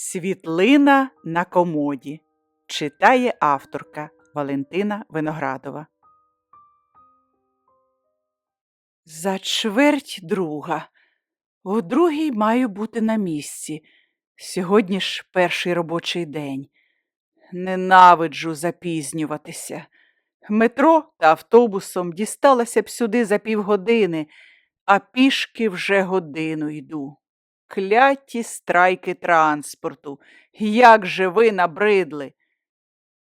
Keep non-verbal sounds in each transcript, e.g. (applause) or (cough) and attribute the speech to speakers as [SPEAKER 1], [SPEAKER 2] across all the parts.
[SPEAKER 1] Світлина на комоді читає авторка Валентина Виноградова. За чверть друга. У другій маю бути на місці. Сьогодні ж перший робочий день. Ненавиджу запізнюватися. Метро та автобусом дісталася б сюди за півгодини, а пішки вже годину йду. Кляті страйки транспорту, як же ви набридли.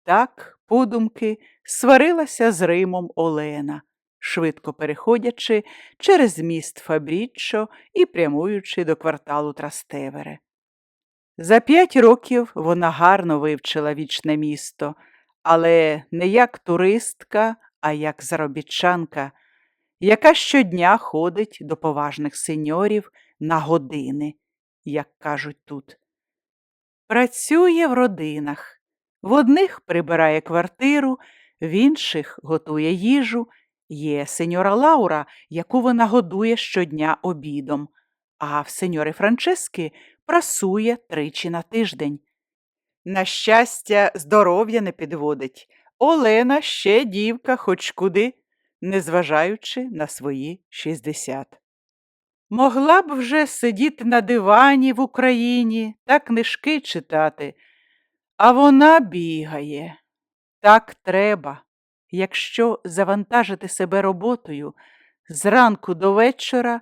[SPEAKER 1] Так, подумки, сварилася з Римом Олена, швидко переходячи через міст Фабріччо і прямуючи до кварталу Трастевере. За п'ять років вона гарно вивчила вічне місто, але не як туристка, а як заробітчанка, яка щодня ходить до поважних сеньорів на години, як кажуть тут. Працює в родинах, в одних прибирає квартиру, в інших готує їжу. Є сеньора Лаура, яку вона годує щодня обідом, а в сеньори Франчески прасує тричі на тиждень. На щастя, здоров'я не підводить. Олена ще дівка хоч куди, незважаючи на свої 60. Могла б вже сидіти на дивані в Україні та книжки читати, а вона бігає. Так треба, якщо завантажити себе роботою зранку до вечора,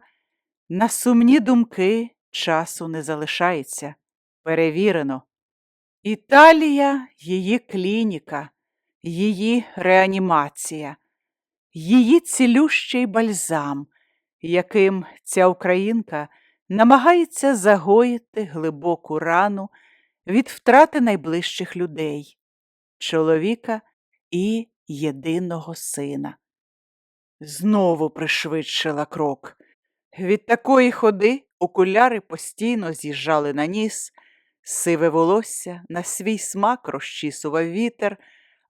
[SPEAKER 1] на сумні думки часу не залишається. Перевірено. Італія її клініка, її реанімація, її цілющий бальзам, яким ця українка намагається загоїти глибоку рану від втрати найближчих людей, чоловіка і єдиного сина. Знову пришвидшила крок. Від такої ходи окуляри постійно з'їжджали на ніс, сиве волосся на свій смак розчісував вітер,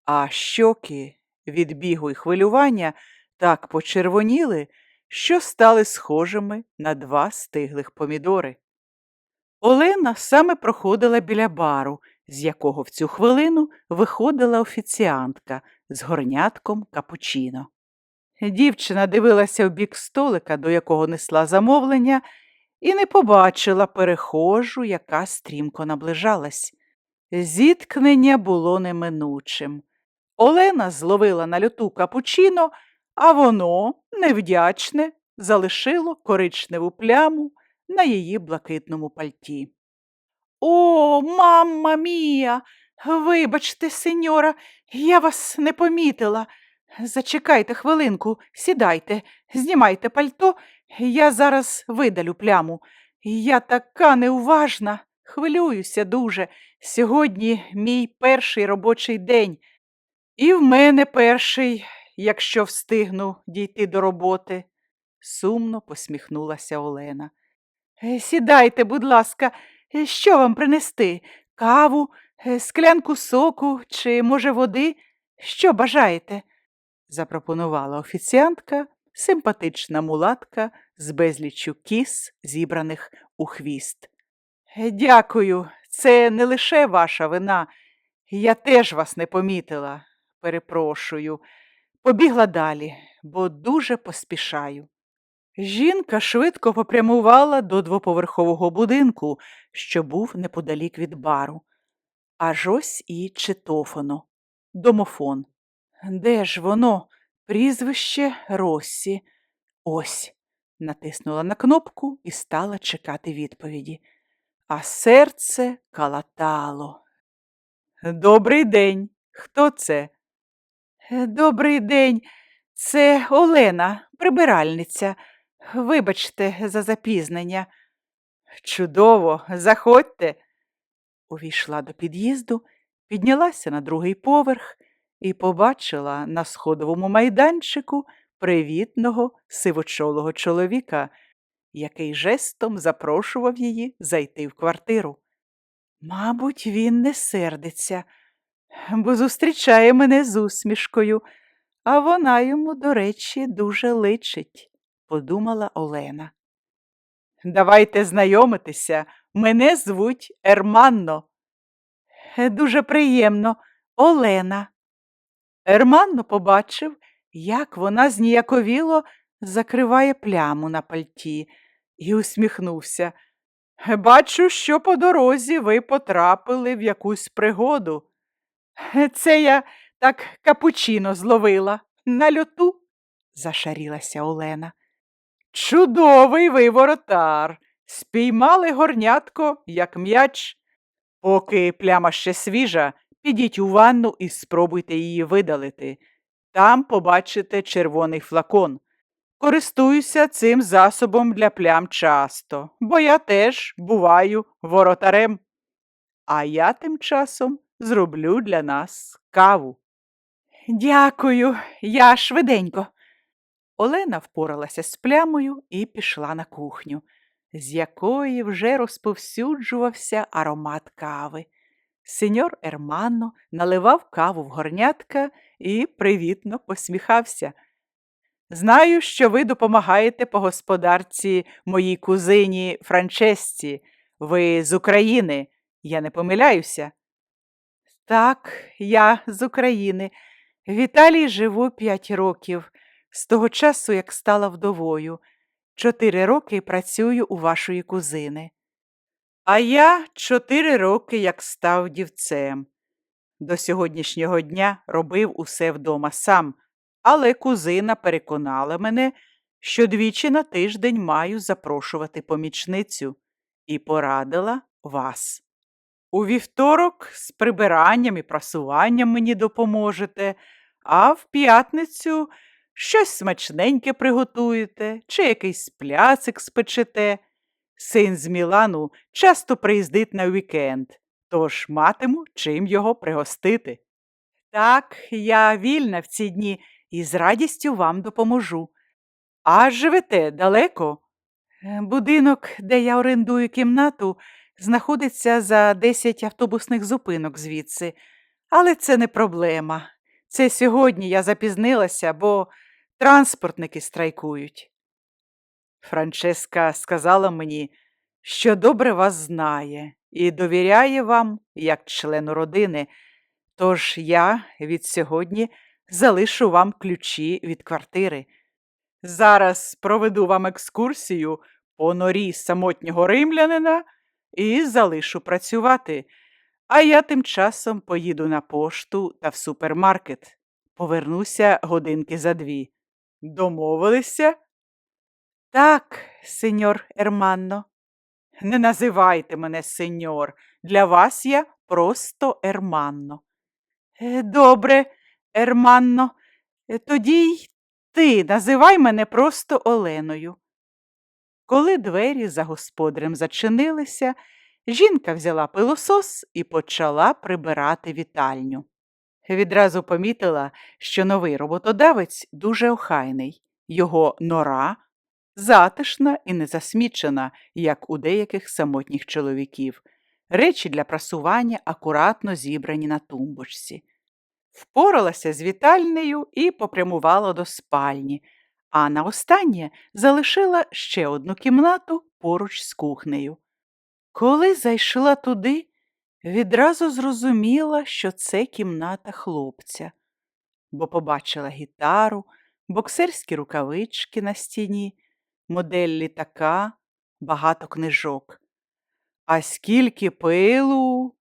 [SPEAKER 1] а щоки від бігу й хвилювання так почервоніли, що стали схожими на два стиглих помідори. Олена саме проходила біля бару, з якого в цю хвилину виходила офіціантка з горнятком капучино. Дівчина дивилася в бік столика, до якого несла замовлення, і не побачила перехожу, яка стрімко наближалась. Зіткнення було неминучим. Олена зловила на люту капучино, а воно, невдячне, залишило коричневу пляму на її блакитному пальті. О, мамма мія! Вибачте, сеньора, я вас не помітила. Зачекайте хвилинку, сідайте, знімайте пальто, я зараз видалю пляму. Я така неуважна, хвилююся дуже. Сьогодні мій перший робочий день. І в мене перший, якщо встигну дійти до роботи, сумно посміхнулася Олена. «Е, Сідайте, будь ласка, е, що вам принести? Каву, е, склянку соку чи, може, води? Що бажаєте? запропонувала офіціантка, симпатична мулатка з безліччю кіс, зібраних у хвіст. «Е, Дякую, це не лише ваша вина. Я теж вас не помітила. Перепрошую. Побігла далі, бо дуже поспішаю. Жінка швидко попрямувала до двоповерхового будинку, що був неподалік від бару. Аж ось і читофоно, домофон. Де ж воно? Прізвище Россі. Ось. Натиснула на кнопку і стала чекати відповіді. А серце калатало. Добрий день. Хто це? «Е, Добрий день. Це Олена, прибиральниця. Вибачте за запізнення. Чудово, заходьте. Увійшла до під'їзду, піднялася на другий поверх і побачила на сходовому майданчику привітного сивочолого чоловіка, який жестом запрошував її зайти в квартиру. Мабуть, він не сердиться, бо зустрічає мене з усмішкою, а вона йому, до речі, дуже личить, подумала Олена. Давайте знайомитися. Мене звуть Ерманно. «Е, Дуже приємно, Олена. Ерманно побачив, як вона зніяковіло закриває пляму на пальті, і усміхнувся. «Е, Бачу, що по дорозі ви потрапили в якусь пригоду. «Е, (laughs) Це я так капучино зловила на льоту, зашарілася Олена. Чудовий ви воротар. Спіймали горнятко, як м'яч. Поки пляма ще свіжа, підіть у ванну і спробуйте її видалити. Там побачите червоний флакон. Користуюся цим засобом для плям часто, бо я теж буваю воротарем. А я тим часом зроблю для нас каву. Дякую, я швиденько. Олена впоралася з плямою і пішла на кухню, з якої вже розповсюджувався аромат кави. Сеньор Ерманно наливав каву в горнятка і привітно посміхався. Знаю, що ви допомагаєте по господарці моїй кузині Франчесці. Ви з України, я не помиляюся. Так, я з України. В Італії живу п'ять років, з того часу, як стала вдовою. Чотири роки працюю у вашої кузини. А я чотири роки як став дівцем. До сьогоднішнього дня робив усе вдома сам, але кузина переконала мене, що двічі на тиждень маю запрошувати помічницю і порадила вас. У вівторок з прибиранням і прасуванням мені допоможете, а в п'ятницю щось смачненьке приготуєте чи якийсь пляцик спечете. Син з Мілану часто приїздить на вікенд, тож матиму чим його пригостити. Так, я вільна в ці дні і з радістю вам допоможу. А живете далеко? Е, Будинок, де я орендую кімнату, знаходиться за 10 автобусних зупинок звідси, але це не проблема. Це сьогодні я запізнилася, бо транспортники страйкують. Франческа сказала мені, що добре вас знає і довіряє вам як члену родини, тож я від сьогодні залишу вам ключі від квартири. Зараз проведу вам екскурсію по норі самотнього римлянина і залишу працювати, а я тим часом поїду на пошту та в супермаркет. Повернуся годинки за дві. Домовилися? Так, сеньор Ерманно. Не називайте мене сеньор. Для вас я просто Ерманно. «Е, Добре, Ерманно. Е, Тоді й ти називай мене просто Оленою. Коли двері за господарем зачинилися, жінка взяла пилосос і почала прибирати вітальню. Відразу помітила, що новий роботодавець дуже охайний, його нора затишна і незасмічена, як у деяких самотніх чоловіків. Речі для прасування акуратно зібрані на тумбочці. Впоралася з вітальнею і попрямувала до спальні, а на останнє залишила ще одну кімнату поруч з кухнею. Коли зайшла туди, відразу зрозуміла, що це кімната хлопця, бо побачила гітару, боксерські рукавички на стіні, модель літака, багато книжок. А скільки пилу.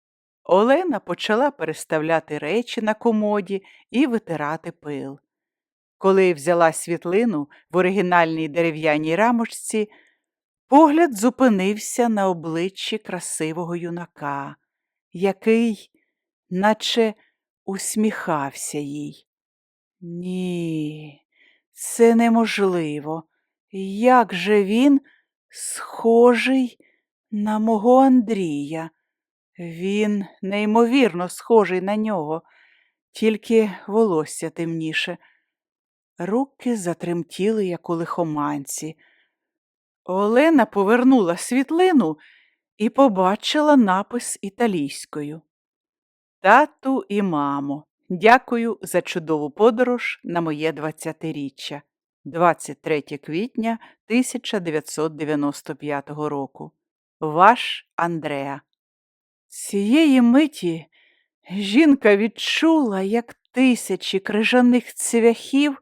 [SPEAKER 1] Олена почала переставляти речі на комоді і витирати пил. Коли взяла світлину в оригінальній дерев'яній рамочці, погляд зупинився на обличчі красивого юнака, який наче усміхався їй. Ні, це неможливо. Як же він схожий на мого Андрія? Він неймовірно схожий на нього, тільки волосся темніше. Руки затремтіли, як у лихоманці. Олена повернула світлину і побачила напис італійською. Тату і мамо, дякую за чудову подорож на моє двадцятиріччя. 23 квітня 1995 року. Ваш Андреа. Цієї миті жінка відчула, як тисячі крижаних цвяхів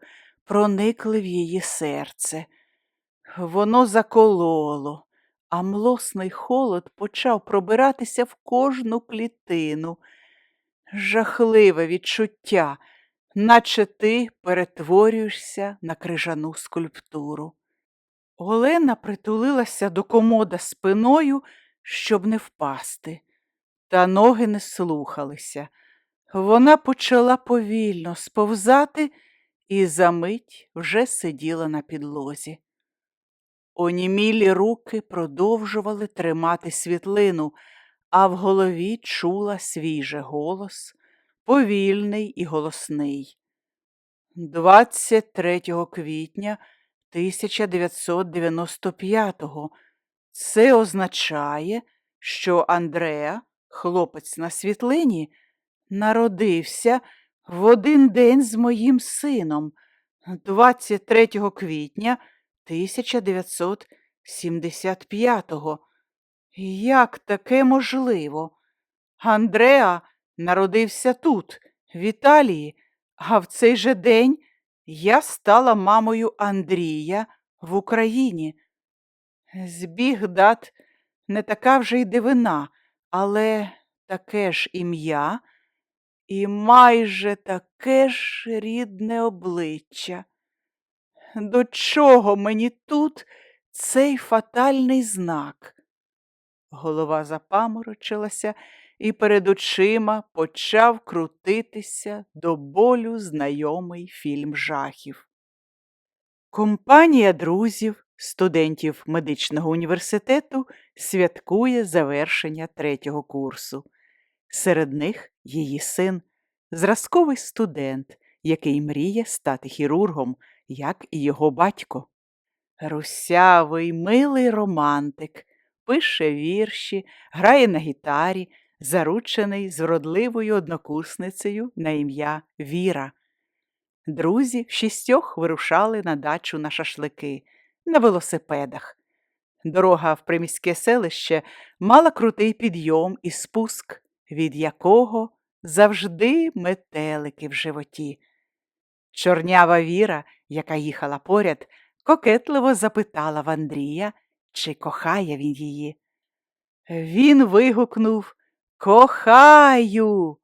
[SPEAKER 1] проникли в її серце. Воно закололо, а млосний холод почав пробиратися в кожну клітину. Жахливе відчуття, наче ти перетворюєшся на крижану скульптуру. Олена притулилася до комода спиною, щоб не впасти, та ноги не слухалися. Вона почала повільно сповзати і за мить вже сиділа на підлозі. Онімілі руки продовжували тримати світлину, а в голові чула свій же голос, повільний і голосний. 23 квітня 1995-го. Це означає, що Андреа, хлопець на світлині, народився в один день з моїм сином, 23 квітня 1975-го. Як таке можливо? Андреа народився тут, в Італії, а в цей же день я стала мамою Андрія в Україні. Збіг дат не така вже й дивина, але таке ж ім'я і майже таке ж рідне обличчя. До чого мені тут цей фатальний знак? Голова запаморочилася, і перед очима почав крутитися до болю знайомий фільм жахів. Компанія друзів, студентів медичного університету святкує завершення третього курсу. Серед них її син, зразковий студент, який мріє стати хірургом, як і його батько. Русявий, милий романтик, пише вірші, грає на гітарі, заручений з вродливою однокурсницею на ім'я Віра. Друзі в шістьох вирушали на дачу на шашлики, на велосипедах. Дорога в приміське селище мала крутий підйом і спуск, від якого завжди метелики в животі. Чорнява Віра, яка їхала поряд, кокетливо запитала в Андрія, чи кохає він її. Він вигукнув Кохаю.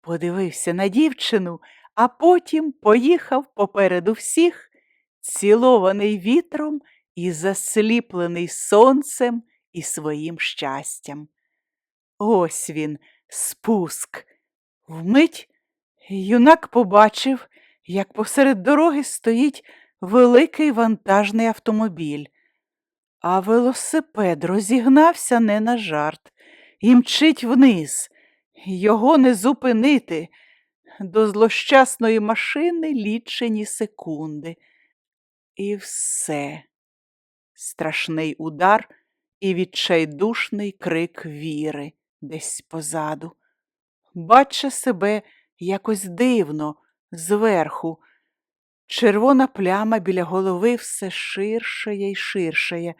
[SPEAKER 1] Подивився на дівчину, а потім поїхав попереду всіх, цілований вітром і засліплений сонцем і своїм щастям. Ось він, спуск. Вмить юнак побачив, як посеред дороги стоїть великий вантажний автомобіль, а велосипед розігнався не на жарт і мчить вниз. Його не зупинити. До злощасної машини лічені секунди. І все. Страшний удар і відчайдушний крик віри десь позаду. Баче себе якось дивно, зверху. Червона пляма біля голови все ширшає й ширшає.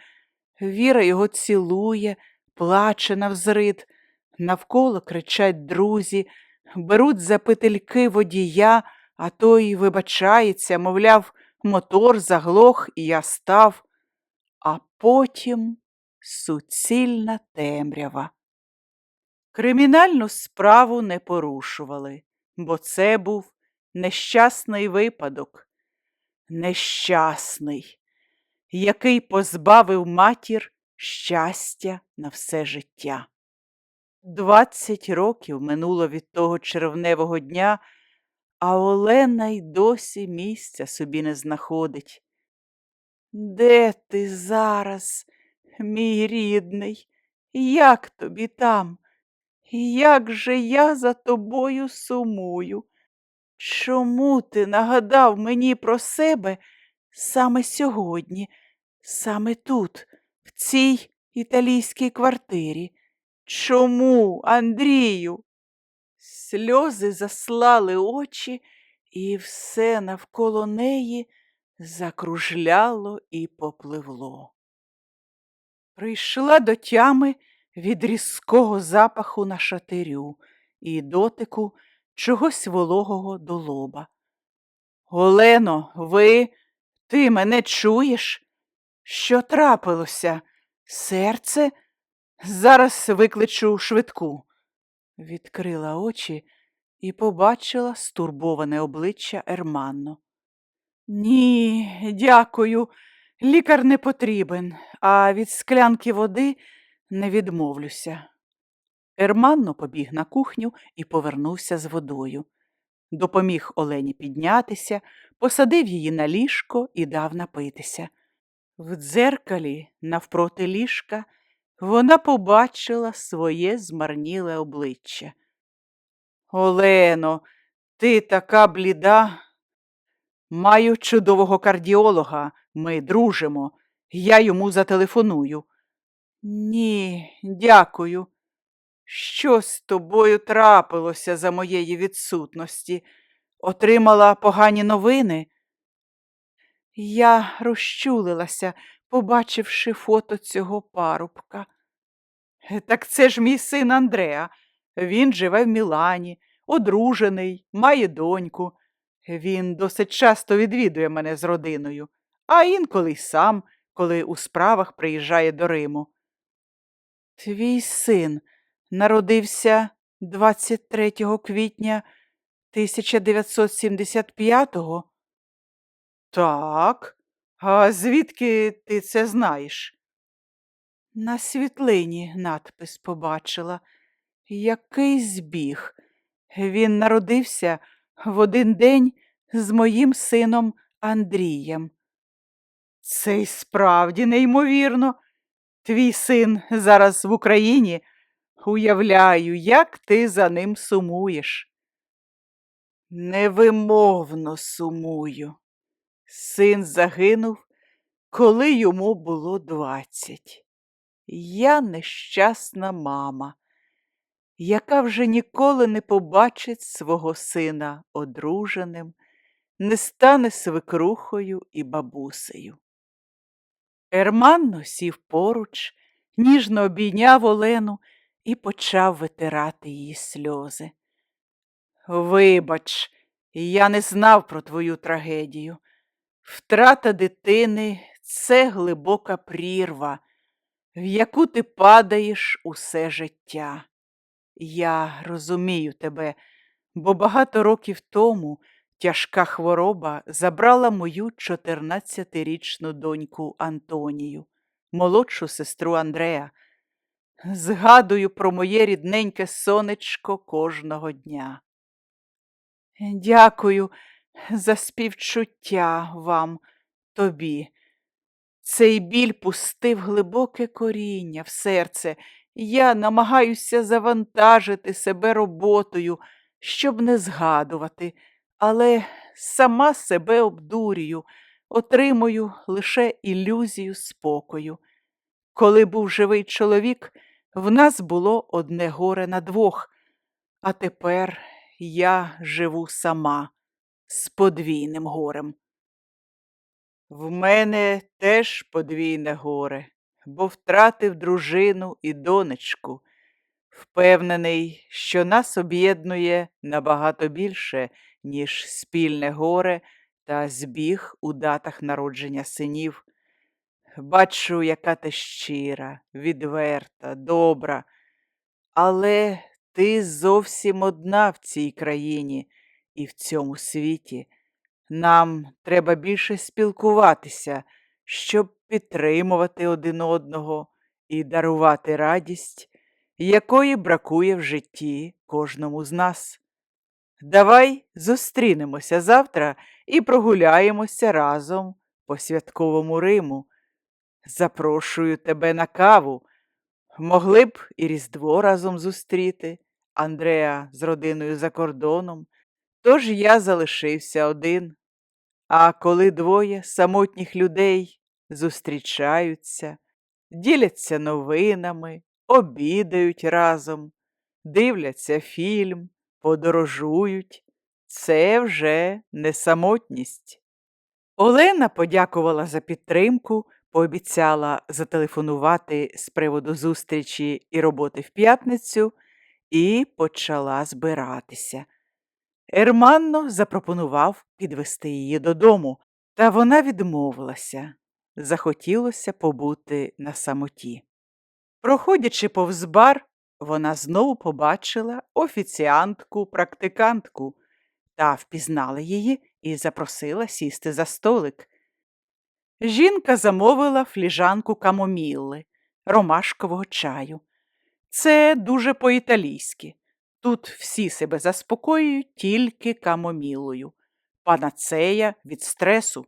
[SPEAKER 1] Віра його цілує, плаче навзрид. Навколо кричать друзі, беруть за петельки водія, а той вибачається, мовляв, мотор заглох, і я став, а потім суцільна темрява. Кримінальну справу не порушували, бо це був нещасний випадок, нещасний, який позбавив матір щастя на все життя. Двадцять років минуло від того червневого дня, а Олена й досі місця собі не знаходить. Де ти зараз, мій рідний? Як тобі там? Як же я за тобою сумую? Чому ти нагадав мені про себе саме сьогодні, саме тут, в цій італійській квартирі? Чому, Андрію? Сльози заслали очі, і все навколо неї закружляло і попливло. Прийшла до тями від різкого запаху на шатирю і дотику чогось вологого до лоба. Олено, ви, ти мене чуєш? Що трапилося? Серце? Зараз викличу швидку. Відкрила очі і побачила стурбоване обличчя Ерманно. Ні, дякую. Лікар не потрібен, а від склянки води не відмовлюся. Ерманно побіг на кухню і повернувся з водою. Допоміг Олені піднятися, посадив її на ліжко і дав напитися. В дзеркалі, навпроти ліжка, вона побачила своє змарніле обличчя. Олено, ти така бліда. Маю чудового кардіолога, ми дружимо. Я йому зателефоную. Ні, дякую. Що з тобою трапилося за моєї відсутності? Отримала погані новини? Я розчулилася, побачивши фото цього парубка. «Е, Так це ж мій син Андреа. Він живе в Мілані, одружений, має доньку. Він досить часто відвідує мене з родиною, а інколи й сам, коли у справах приїжджає до Риму. Твій син народився 23 квітня 1975-го? Так. А звідки ти це знаєш? На світлині надпис побачила. Який збіг. Він народився в один день з моїм сином Андрієм. Це й справді неймовірно. Твій син зараз в Україні. Уявляю, як ти за ним сумуєш. Невимовно сумую. Син загинув, коли йому було двадцять. Я нещасна мама, яка вже ніколи не побачить свого сина одруженим, не стане свекрухою і бабусею. Ерманно сів поруч, ніжно обійняв Олену і почав витирати її сльози. Вибач, я не знав про твою трагедію. Втрата дитини це глибока прірва, в яку ти падаєш усе життя. Я розумію тебе, бо багато років тому тяжка хвороба забрала мою 14-річну доньку Антонію, молодшу сестру Андрея. Згадую про моє рідненьке сонечко кожного дня. Дякую за співчуття вам, тобі. Цей біль пустив глибоке коріння в серце. Я намагаюся завантажити себе роботою, щоб не згадувати, але сама себе обдурюю, отримую лише ілюзію спокою. Коли був живий чоловік, в нас було одне горе на двох, а тепер я живу сама з подвійним горем. В мене теж подвійне горе, бо втратив дружину і донечку. Впевнений, що нас об'єднує набагато більше, ніж спільне горе та збіг у датах народження синів. Бачу, яка ти щира, відверта, добра, але ти зовсім одна в цій країні і в цьому світі. Нам треба більше спілкуватися, щоб підтримувати один одного і дарувати радість, якої бракує в житті кожному з нас. Давай зустрінемося завтра і прогуляємося разом по святковому Риму. Запрошую тебе на каву. Могли б і Різдво разом зустріти, Андреа з родиною за кордоном, тож я залишився один. А коли двоє самотніх людей зустрічаються, діляться новинами, обідають разом, дивляться фільм, подорожують, це вже не самотність. Олена подякувала за підтримку, пообіцяла зателефонувати з приводу зустрічі і роботи в п'ятницю і почала збиратися. Ерманно запропонував підвести її додому, та вона відмовилася. Захотілося побути на самоті. Проходячи повз бар, вона знову побачила офіціантку, практикантку та впізнала її і запросила сісти за столик. Жінка замовила фліжанку камомілли, ромашкового чаю. Це дуже по-італійськи. Тут всі себе заспокоюють тільки камомілою, панацея від стресу.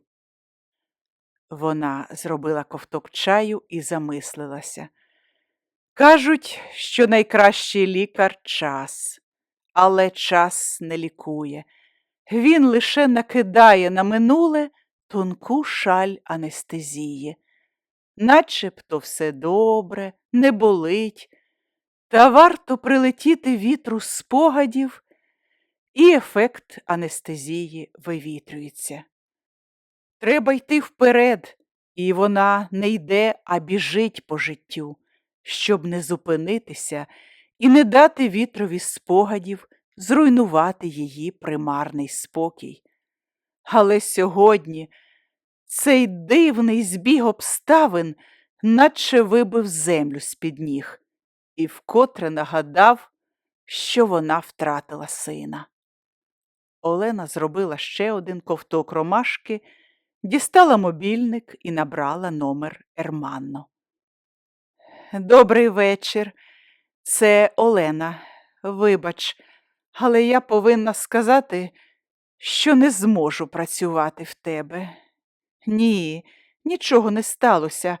[SPEAKER 1] Вона зробила ковток чаю і замислилася. Кажуть, що найкращий лікар час, але час не лікує. Він лише накидає на минуле тонку шаль анестезії. Начебто все добре, не болить, та варто прилетіти вітру спогадів, і ефект анестезії вивітрюється. Треба йти вперед, і вона не йде, а біжить по життю, щоб не зупинитися і не дати вітрові спогадів зруйнувати її примарний спокій. Але сьогодні цей дивний збіг обставин наче вибив землю з-під ніг і вкотре нагадав, що вона втратила сина. Олена зробила ще один ковток ромашки, дістала мобільник і набрала номер Ерманно. Добрий вечір, це Олена. Вибач, але я повинна сказати, що не зможу працювати в тебе. Ні, нічого не сталося.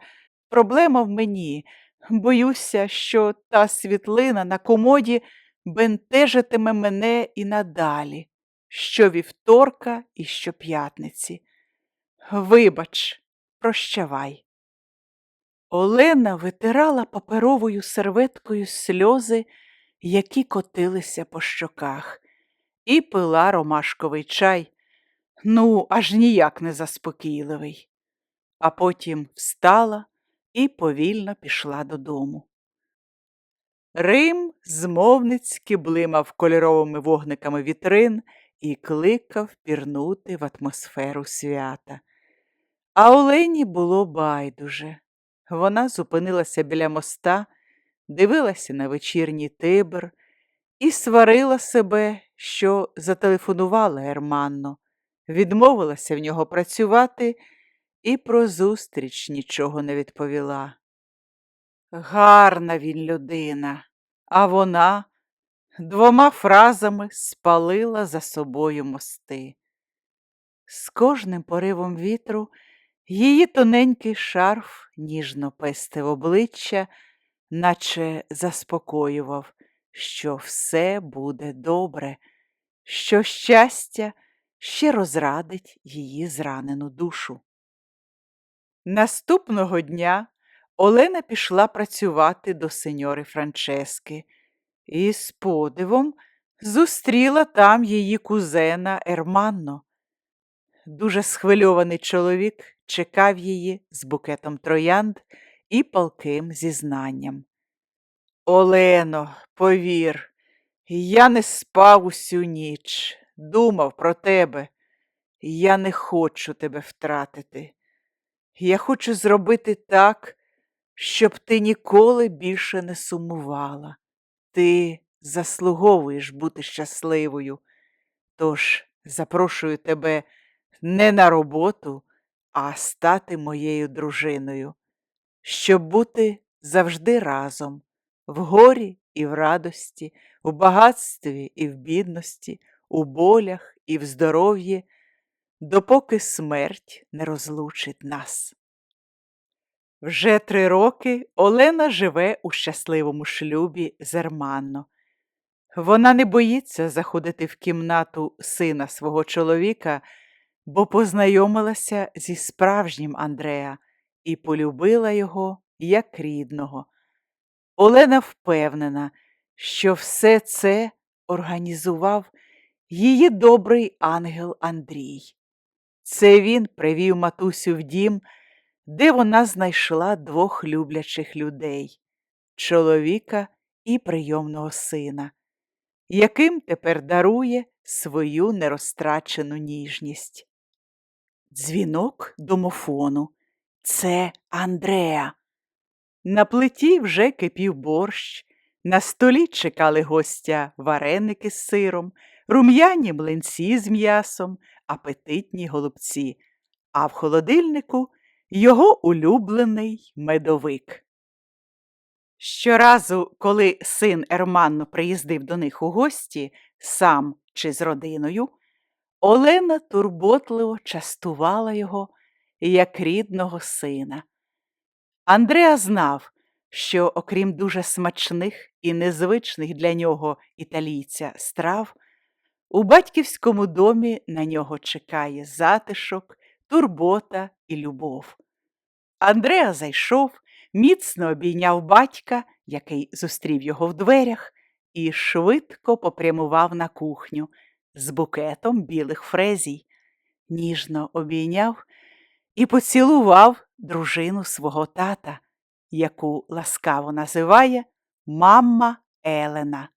[SPEAKER 1] Проблема в мені. Боюся, що та світлина на комоді бентежитиме мене і надалі, що вівторка і щоп'ятниці. Вибач, прощавай. Олена витирала паперовою серветкою сльози, які котилися по щоках, і пила ромашковий чай, ну, аж ніяк не заспокійливий, а потім встала і повільно пішла додому. Рим змовницьки блимав кольоровими вогниками вітрин і кликав пірнути в атмосферу свята. А Олені було байдуже. Вона зупинилася біля моста, дивилася на вечірній тибр і сварила себе, що зателефонувала Ерманно, відмовилася в нього працювати і про зустріч нічого не відповіла. Гарна він людина, а вона двома фразами спалила за собою мости. З кожним поривом вітру її тоненький шарф ніжно пестив обличчя, наче заспокоював, що все буде добре, що щастя ще розрадить її зранену душу. Наступного дня Олена пішла працювати до сеньори Франчески і з подивом зустріла там її кузена Ерманно. Дуже схвильований чоловік чекав її з букетом троянд і палким зізнанням. Олено, повір, я не спав усю ніч, думав про тебе. Я не хочу тебе втратити. Я хочу зробити так, щоб ти ніколи більше не сумувала. Ти заслуговуєш бути щасливою. Тож запрошую тебе не на роботу, а стати моєю дружиною, щоб бути завжди разом, в горі і в радості, у багатстві і в бідності, у болях і в здоров'ї, допоки смерть не розлучить нас. Вже три роки Олена живе у щасливому шлюбі з. Вона не боїться заходити в кімнату сина свого чоловіка, бо познайомилася зі справжнім Андреа і полюбила його як рідного. Олена впевнена, що все це організував її добрий ангел Андрій. Це він привів матусю в дім, де вона знайшла двох люблячих людей чоловіка і прийомного сина, яким тепер дарує свою нерозтрачену ніжність. Дзвінок домофону. Це Андреа. На плиті вже кипів борщ, на столі чекали гостя вареники з сиром, рум'яні млинці з м'ясом, апетитні голубці, а в холодильнику його улюблений медовик. Щоразу, коли син Ерманно приїздив до них у гості, сам чи з родиною, Олена турботливо частувала його як рідного сина. Андреа знав, що, окрім дуже смачних і незвичних для нього італійця страв, у батьківському домі на нього чекає затишок, турбота і любов. Андреа зайшов, міцно обійняв батька, який зустрів його в дверях, і швидко попрямував на кухню з букетом білих фрезій, ніжно обійняв і поцілував дружину свого тата, яку ласкаво називає мамма Елена.